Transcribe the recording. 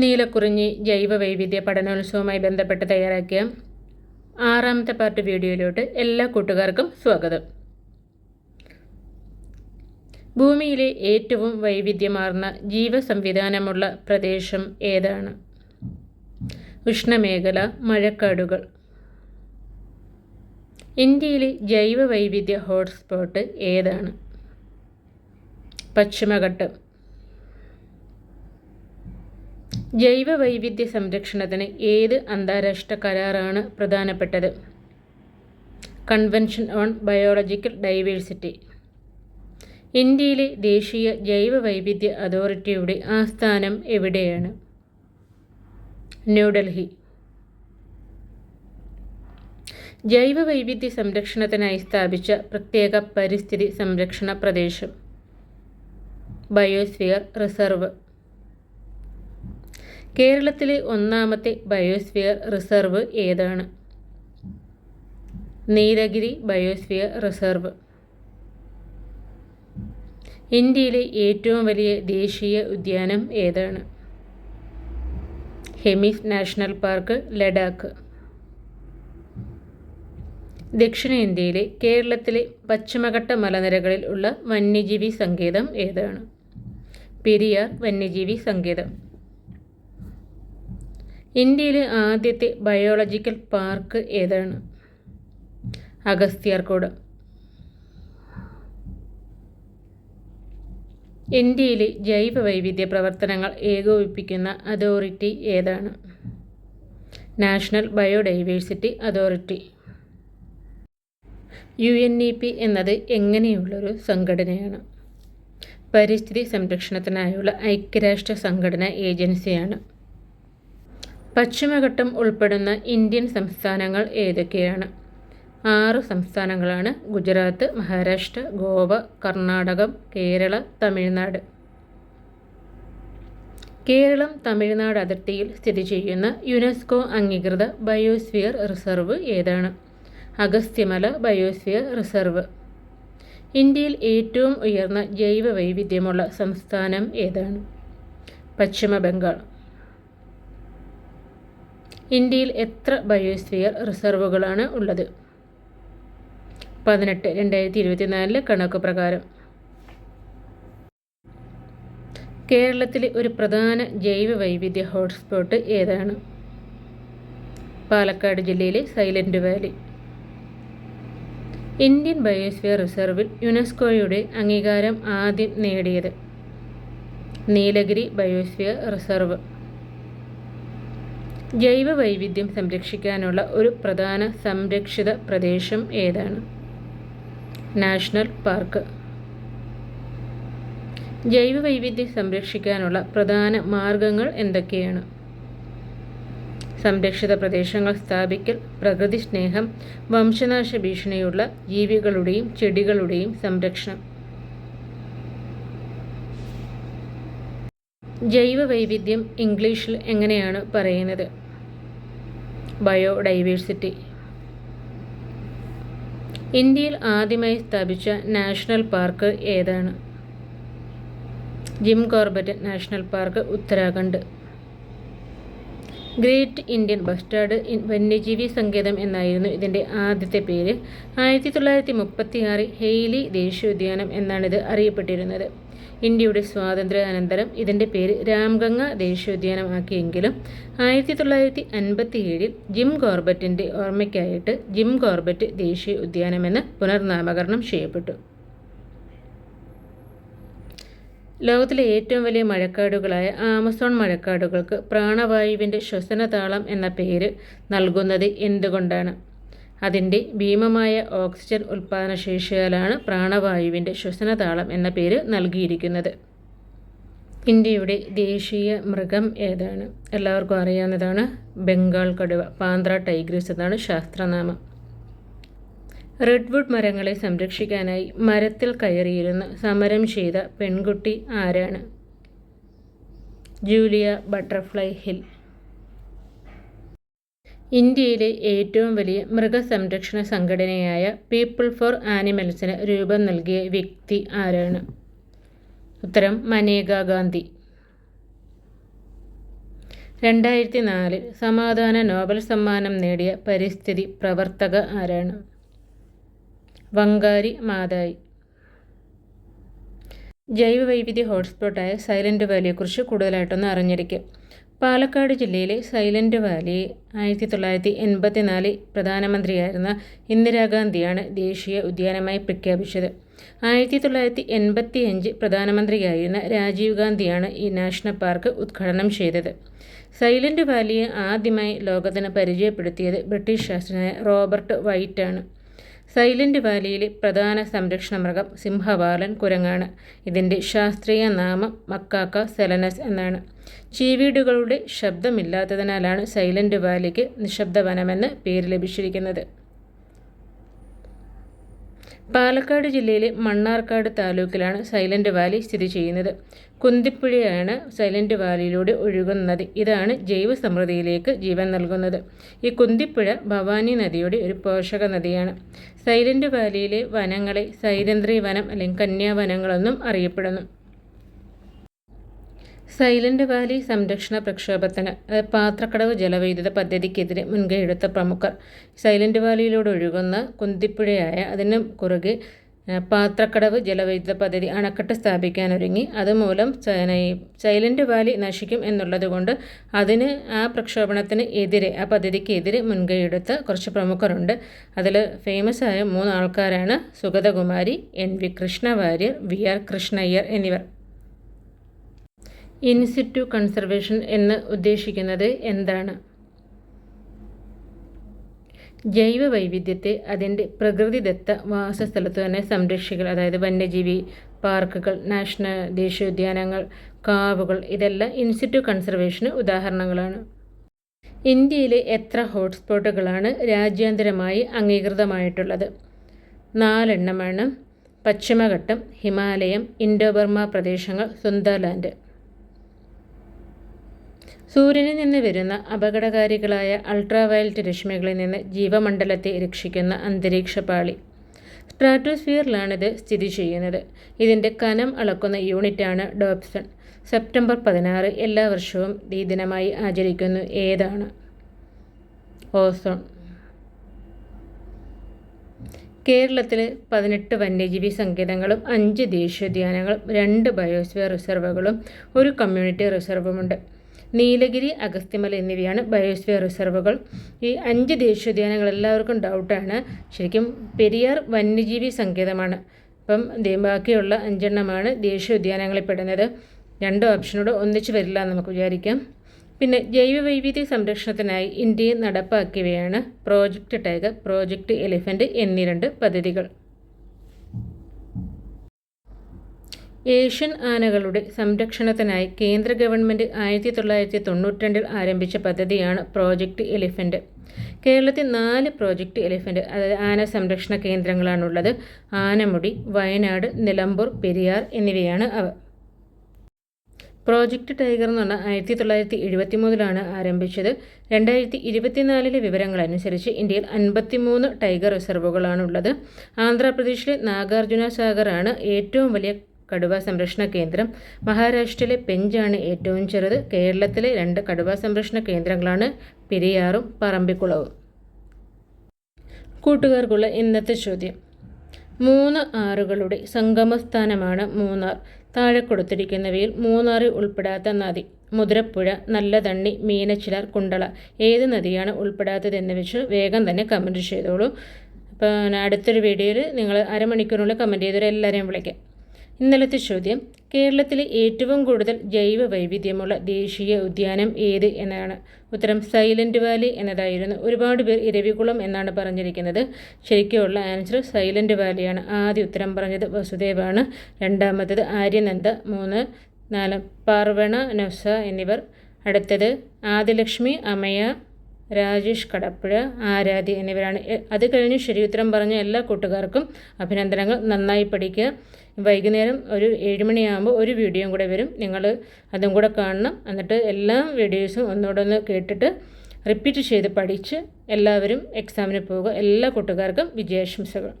നീലക്കുറിഞ്ഞി ജൈവ വൈവിധ്യ പഠനോത്സവവുമായി ബന്ധപ്പെട്ട് തയ്യാറാക്കിയ ആറാമത്തെ പാർട്ട് വീഡിയോയിലോട്ട് എല്ലാ കൂട്ടുകാർക്കും സ്വാഗതം. ഭൂമിയിലെ ഏറ്റവും വൈവിധ്യമാർന്ന ജീവസംവിധാനമുള്ള പ്രദേശം ഏതാണ്? ഉഷ്ണമേഖല മഴക്കാടുകൾ. ഇന്ത്യയിലെ ജൈവ വൈവിധ്യ ഹോട്ട്സ്പോട്ട് ഏതാണ്? പശ്ചിമഘട്ടം. ജൈവ വൈവിധ്യ സംരക്ഷണത്തിന് ഏത് അന്താരാഷ്ട്ര കരാറാണ് പ്രധാനപ്പെട്ടത്? കൺവെൻഷൻ ഓൺ ബയോളജിക്കൽ ഡൈവേഴ്സിറ്റി ഇന്ത്യയിലെ ദേശീയ ജൈവ വൈവിധ്യ അതോറിറ്റിയുടെ ആസ്ഥാനം എവിടെയാണ്? ന്യൂഡൽഹി. ജൈവ വൈവിധ്യ സംരക്ഷണത്തിനായി സ്ഥാപിച്ച പ്രത്യേക പരിസ്ഥിതി സംരക്ഷണ പ്രദേശം. Biosphere reserve. കേരളത്തിലെ ഒന്നാമത്തെ ബയോസ്ഫിയർ റിസർവ് ഏതാണ്? Nilgiri biosphere reserve. ഇന്ത്യയിലെ ഏറ്റവും വലിയ ദേശീയ ഉദ്യാനം ഏതാണ്? Hemis national park Ladakh. ദക്ഷിണേന്ത്യയിലെ കേരളത്തിലെ പശ്ചിമഘട്ട മലനിരകളിൽ ഉള്ള വന്യജീവി സങ്കേതം ഏതാണ്? പെരിയാർ വന്യജീവി സങ്കേതം. ഇന്ത്യയിലെ ആദ്യത്തെ ബയോളജിക്കൽ പാർക്ക് ഏതാണ്? അഗസ്ത്യാർകൂട്. ഇന്ത്യയിലെ ജൈവ വൈവിധ്യ പ്രവർത്തനങ്ങൾ ഏകോപിപ്പിക്കുന്ന അതോറിറ്റി ഏതാണ്? National biodiversity authority. U N E P എന്നത് എങ്ങനെയുള്ളൊരു സംഘടനയാണ്? പരിസ്ഥിതി സംരക്ഷണത്തിനായുള്ള ഐക്യരാഷ്ട്ര സംഘടന ഏജൻസിയാണ്. പശ്ചിമഘട്ടം ഉൾപ്പെടുന്ന ഇന്ത്യൻ സംസ്ഥാനങ്ങൾ ഏതൊക്കെയാണ്? ആറ് സംസ്ഥാനങ്ങളാണ് ഗുജറാത്ത് മഹാരാഷ്ട്ര ഗോവ കർണാടകം കേരള തമിഴ്നാട്. കേരളം തമിഴ്നാട് അതിർത്തിയിൽ സ്ഥിതി ചെയ്യുന്ന യുനെസ്കോ അംഗീകൃത ബയോസ്ഫിയർ റിസർവ് ഏതാണ്? Agasthyamala biosphere reserve. ഇന്ത്യയിൽ ഏറ്റവും ഉയർന്ന ജൈവ വൈവിധ്യമുള്ള സംസ്ഥാനം ഏതാണ്? പശ്ചിമ ബംഗാൾ ഇന്ത്യയിൽ എത്ര ബയോസ്ഫിയർ റിസർവുകളാണ് ഉള്ളത്? പതിനെട്ട് രണ്ടായിരത്തി ഇരുപത്തിനാലിലെ കണക്ക് പ്രകാരം. കേരളത്തിലെ ഒരു പ്രധാന ജൈവ വൈവിധ്യ ഹോട്ട്സ്പോട്ട് ഏതാണ്? പാലക്കാട് ജില്ലയിലെ സൈലന്റ് വാലി. ഇന്ത്യൻ ബയോസ്ഫിയർ റിസർവിൽ യുനെസ്കോയുടെ അംഗീകാരം ആദ്യം നേടിയത് നീലഗിരി ബയോസ്ഫിയർ റിസർവ്. ജൈവ വൈവിധ്യം സംരക്ഷിക്കാനുള്ള ഒരു പ്രധാന സംരക്ഷിത പ്രദേശം ഏതാണ്? National park. ജൈവ വൈവിധ്യം സംരക്ഷിക്കാനുള്ള പ്രധാന മാർഗങ്ങൾ എന്തൊക്കെയാണ്? സംരക്ഷിത പ്രദേശങ്ങൾ സ്ഥാപിക്കൽ പ്രകൃതി സ്നേഹം വംശനാശ ഭീഷണിയുള്ള ജീവികളുടെയും ചെടികളുടെയും സംരക്ഷണം. ജൈവ വൈവിധ്യം ഇംഗ്ലീഷിൽ എങ്ങനെയാണ് പറയുന്നത്? ബയോഡൈവേഴ്സിറ്റി. ഇന്ത്യയിൽ ആദ്യമായി സ്ഥാപിച്ച നാഷണൽ പാർക്ക് ഏതാണ്? Jim Corbett national park Uttarakhand. Great Indian bustard വന്യജീവി സങ്കേതം എന്നായിരുന്നു ഇതിന്റെ ആദ്യത്തെ പേര്. ആയിരത്തി തൊള്ളായിരത്തി മുപ്പത്തി ആറിൽ ഹെയ്ലി ദേശീയോദ്യാനം എന്നാണിത് അറിയപ്പെട്ടിരുന്നത്. ഇന്ത്യയുടെ സ്വാതന്ത്ര്യാനന്തരം. ഇതിന്റെ പേര് രാംഗംഗ ദേശീയോദ്യാനമാക്കിയെങ്കിലും ആയിരത്തി തൊള്ളായിരത്തി അൻപത്തി ഏഴിൽ ജിം കോർബറ്റിന്റെ ഓർമ്മയ്ക്കായിട്ട് ജിം കോർബറ്റ് ദേശീയ ഉദ്യാനമെന്ന് പുനർനാമകരണം ചെയ്യപ്പെട്ടു. ലോകത്തിലെ ഏറ്റവും വലിയ മഴക്കാടുകളായ ആമസോൺ മഴക്കാടുകൾക്ക് പ്രാണവായുവിന്റെ ശ്വസനതാളം എന്ന പേര് നൽകുന്നത് എന്തുകൊണ്ടാണ്? അതിന്റെ ഭീമമായ ഓക്സിജൻ ഉൽപ്പാദനശേഷിയാലാണ് പ്രാണവായുവിന്റെ ശ്വസനതാളം എന്ന പേര് നൽകിയിരിക്കുന്നത്. ഇന്ത്യയുടെ ദേശീയ മൃഗം ഏതാണ്? എല്ലാവർക്കും അറിയാവുന്നതാണ് ബംഗാൾ കടുവ പാന്ത്ര ടൈഗ്രിസ് എന്നാണ് ശാസ്ത്രനാമം. റെഡ്വുഡ് മരങ്ങളെ സംരക്ഷിക്കാനായി മരത്തിൽ കയറിയിരുന്ന് സമരം ചെയ്ത പെൺകുട്ടി ആരാണ്? Julia Butterfly Hill. ഇന്ത്യയിലെ ഏറ്റവും വലിയ മൃഗസംരക്ഷണ സംഘടനയായ പീപ്പിൾ ഫോർ ആനിമൽസിന് രൂപം നൽകിയ വ്യക്തി ആരാണ്? ഉത്തരം മനേക ഗാന്ധി. രണ്ടായിരത്തി നാലിൽ സമാധാന നോബൽ സമ്മാനം നേടിയ പരിസ്ഥിതി പ്രവർത്തക ആരാണ്? വങ്കാരി മാതായി. ജൈവവൈവിധ്യ ഹോട്ട്സ്പോട്ടായ സൈലന്റ് വാലിയെക്കുറിച്ച് കൂടുതലായിട്ടൊന്ന് അറിഞ്ഞിരിക്കും. പാലക്കാട് ജില്ലയിലെ സൈലന്റ് വാലി ആയിരത്തി തൊള്ളായിരത്തി എൺപത്തിനാലിൽ പ്രധാനമന്ത്രിയായിരുന്ന ഇന്ദിരാഗാന്ധിയാണ് ദേശീയ ഉദ്യാനമായി പ്രഖ്യാപിച്ചത്. ആയിരത്തി തൊള്ളായിരത്തി എൺപത്തി അഞ്ച് പ്രധാനമന്ത്രിയായിരുന്ന രാജീവ് ഗാന്ധിയാണ് ഈ നാഷണൽ പാർക്ക് ഉദ്ഘാടനം ചെയ്തത്. സൈലന്റ് വാലിയെ ആദ്യമായി ലോകത്തിന് പരിചയപ്പെടുത്തിയത് ബ്രിട്ടീഷ് ശാസ്ത്രജ്ഞനായ റോബർട്ട് വൈറ്റാണ്. സൈലന്റ് വാലിയിലെ പ്രധാന സംരക്ഷണ മൃഗം സിംഹവാലൻ കുരങ്ങാണ്. ഇതിന്റെ ശാസ്ത്രീയ നാമം മക്കാക്ക സെലനസ് എന്നാണ്. ചീവീടുകളുടെ ശബ്ദമില്ലാത്തതിനാലാണ് സൈലന്റ് വാലിക്ക് നിശബ്ദ നിശബ്ദവനമെന്ന് പേര് ലഭിച്ചിരിക്കുന്നത്. പാലക്കാട് ജില്ലയിലെ മണ്ണാർക്കാട് താലൂക്കിലാണ് സൈലന്റ് വാലി സ്ഥിതി ചെയ്യുന്നത്. കുന്തിപ്പുഴയാണ് സൈലന്റ് വാലിയിലൂടെ ഒഴുകുന്നത്. ഇതാണ് ജൈവ സമൃദ്ധിയിലേക്ക് ജീവൻ നൽകുന്നത്. ഈ കുന്തിപ്പുഴ ഭവാനി നദിയുടെ ഒരു പോഷക നദിയാണ്. സൈലന്റ് വാലിയിലെ വനങ്ങളെ സൈലന്ത്രി വനം അല്ലെങ്കിൽ കന്യാവനങ്ങളെന്നും അറിയപ്പെടുന്നു. സൈലന്റ് വാലി സംരക്ഷണ പ്രക്ഷോഭത്തിന് പാത്രക്കടവ് ജലവൈദ്യുത പദ്ധതിക്കെതിരെ മുൻകൈയെടുത്ത പ്രമുഖർ. സൈലന്റ് വാലിയിലൂടെ ഒഴുകുന്ന കുന്തിപ്പുഴയായ അതിന് കുറുകെ പാത്രക്കടവ് ജലവൈദ്യുത പദ്ധതി അണക്കെട്ട് സ്ഥാപിക്കാനൊരുങ്ങി. അതുമൂലം സൈലന്റ് വാലി നശിക്കും എന്നുള്ളതുകൊണ്ട് അതിന് ആ പ്രക്ഷോഭണത്തിന് എതിരെ ആ പദ്ധതിക്കെതിരെ മുൻകൈയെടുത്ത കുറച്ച് പ്രമുഖരുണ്ട്. അതിൽ ഫേമസ് ആയ മൂന്ന് ആൾക്കാരാണ് Sugathakumari N V Krishna Warrier V R Krishna Iyer എന്നിവർ. ഇൻസിറ്റു കൺസർവേഷൻ എന്ന് ഉദ്ദേശിക്കുന്നത് എന്താണ്? ജൈവ വൈവിധ്യത്തെ അതിന്റെ പ്രകൃതിദത്ത വാസസ്ഥലത്ത് തന്നെ സംരക്ഷിക്കൽ അതായത് വന്യജീവി പാർക്കുകൾ നാഷണൽ ദേശീയോദ്യാനങ്ങൾ കാവുകൾ ഇതെല്ലാം ഇൻസിറ്റു കൺസർവേഷന് ഉദാഹരണങ്ങളാണ്. ഇന്ത്യയിലെ എത്ര ഹോട്ട്സ്പോട്ടുകളാണ് രാജ്യാന്തരമായി അംഗീകൃതമായിട്ടുള്ളത്? നാലെണ്ണമാണ്. പശ്ചിമഘട്ടം ഹിമാലയം ഇൻഡോബർമ പ്രദേശങ്ങൾ സുന്ദർലാൻഡ്. സൂര്യനിൽ നിന്ന് വരുന്ന അപകടകാരികളായ അൾട്രാവയലറ്റ് രശ്മികളിൽ നിന്ന് ജീവമണ്ഡലത്തെ രക്ഷിക്കുന്ന അന്തരീക്ഷ പാളി. സ്ട്രാറ്റോസ്ഫിയറിലാണിത് സ്ഥിതി ചെയ്യുന്നത്. ഇതിന്റെ കനം അളക്കുന്ന യൂണിറ്റാണ് ഡോപ്സൺ സെപ്റ്റംബർ പതിനാറ് എല്ലാ വർഷവും ഈ ദിനമായി ആചരിക്കുന്നു ഏതാണ്? ഓസോൺ. കേരളത്തിൽ പതിനെട്ട് വന്യജീവി സങ്കേതങ്ങളും അഞ്ച് ദേശീയോദ്യാനങ്ങളും രണ്ട് ബയോസ്ഫിയർ റിസർവുകളും ഒരു കമ്മ്യൂണിറ്റി റിസർവുമുണ്ട്. നീലഗിരി അഗസ്ത്യമല എന്നിവയാണ് ബയോസ്ഫിയർ റിസർവുകൾ. ഈ അഞ്ച് ദേശീയോദ്യാനങ്ങൾ എല്ലാവർക്കും ഡൗട്ടാണ്. ശരിക്കും പെരിയാർ വന്യജീവി സങ്കേതമാണ്. അപ്പം ബാക്കിയുള്ള അഞ്ചെണ്ണമാണ് ദേശീയോദ്യാനങ്ങളിൽ പെടുന്നത് രണ്ട് ഓപ്ഷനോട് ഒന്നിച്ച് വരില്ല എന്ന് നമുക്ക് വിചാരിക്കാം. പിന്നെ ജൈവ വൈവിധ്യ സംരക്ഷണത്തിനായി ഇന്ത്യയിൽ നടപ്പാക്കിയവയാണ് പ്രോജക്റ്റ് ടൈഗർ പ്രോജക്റ്റ് എലിഫന്റ് എന്നീ രണ്ട് പദ്ധതികൾ. ഏഷ്യൻ ആനകളുടെ സംരക്ഷണത്തിനായി കേന്ദ്ര ഗവൺമെന്റ് ആയിരത്തി തൊള്ളായിരത്തി തൊണ്ണൂറ്റിരണ്ടിൽ ആരംഭിച്ച പദ്ധതിയാണ് പ്രോജക്റ്റ് എലിഫന്റ് കേരളത്തിൽ നാല് പ്രോജക്റ്റ് എലിഫന്റ് അതായത് ആന സംരക്ഷണ കേന്ദ്രങ്ങളാണുള്ളത്. ആനമുടി വയനാട് നിലമ്പൂർ പെരിയാർ എന്നിവയാണ് അവ. പ്രോജക്റ്റ് ടൈഗർ എന്ന് പറഞ്ഞാൽ ആയിരത്തി തൊള്ളായിരത്തി എഴുപത്തി മൂന്നിലാണ് ആരംഭിച്ചത്. രണ്ടായിരത്തി ഇരുപത്തിനാലിലെ വിവരങ്ങളനുസരിച്ച് ഇന്ത്യയിൽ അൻപത്തിമൂന്ന് ടൈഗർ റിസർവുകളാണുള്ളത് ആന്ധ്രാപ്രദേശിലെ നാഗാർജുന സാഗറാണ് ഏറ്റവും വലിയ കടുവ സംരക്ഷണ കേന്ദ്രം. മഹാരാഷ്ട്രയിലെ പെഞ്ചാണ് ഏറ്റവും ചെറുത്. കേരളത്തിലെ രണ്ട് കടുവ സംരക്ഷണ കേന്ദ്രങ്ങളാണ് പെരിയാറും പറമ്പിക്കുളവും. കൂട്ടുകാർക്കുള്ള ഇന്നത്തെ ചോദ്യം. മൂന്ന് ആറുകളുടെ സംഗമസ്ഥാനമാണ് മൂന്നാർ. താഴെ കൊടുത്തിരിക്കുന്നവയിൽ മൂന്നാറിൽ ഉൾപ്പെടാത്ത നദി മുതിരപ്പുഴ നല്ലതണ്ണി മീനച്ചിലാർ കുണ്ടള. ഏത് നദിയാണ് ഉൾപ്പെടാത്തതെന്ന് വെച്ച് വേഗം തന്നെ കമന്റ് ചെയ്തോളൂ. അപ്പോൾ അടുത്തൊരു വീഡിയോയിൽ നിങ്ങൾ അരമണിക്കൂറിനുള്ളിൽ കമന്റ് ചെയ്തവരെ എല്ലാവരെയും വിളിക്കാം. ഇന്നലത്തെ ചോദ്യം കേരളത്തിലെ ഏറ്റവും കൂടുതൽ ജൈവ വൈവിധ്യമുള്ള ദേശീയ ഉദ്യാനം ഏത് എന്നാണ്. ഉത്തരം സൈലന്റ് വാലി എന്നതായിരുന്നു. ഒരുപാട് പേർ ഇരവികുളം എന്നാണ് പറഞ്ഞിരിക്കുന്നത്. ശരിക്കുമുള്ള ആൻസർ സൈലന്റ് വാലിയാണ്. ആദ്യ ഉത്തരം പറഞ്ഞത് വസുദേവാണ്. രണ്ടാമത്തത് ആര്യനന്ദ. മൂന്ന് നാല് പാർവണ നൊസ എന്നിവർ. അടുത്തത് ആദിലക്ഷ്മി അമയ രാജേഷ് കടപ്പുഴ ആരാധ്യ എന്നിവരാണ്. അത് കഴിഞ്ഞ് ശരി ഉത്തരം പറഞ്ഞ എല്ലാ കൂട്ടുകാർക്കും അഭിനന്ദനങ്ങൾ. നന്നായി പഠിക്കുക. വൈകുന്നേരം ഒരു ഏഴുമണിയാകുമ്പോൾ ഒരു വീഡിയോയും കൂടെ വരും. നിങ്ങൾ അതും കൂടെ കാണണം. എന്നിട്ട് എല്ലാ വീഡിയോസും ഒന്നുകൂടെ ഒന്ന് കേട്ടിട്ട് റിപ്പീറ്റ് ചെയ്ത് പഠിച്ച് എല്ലാവരും എക്സാമിന് പോവുക. എല്ലാ കൂട്ടുകാർക്കും വിജയാശംസകൾ.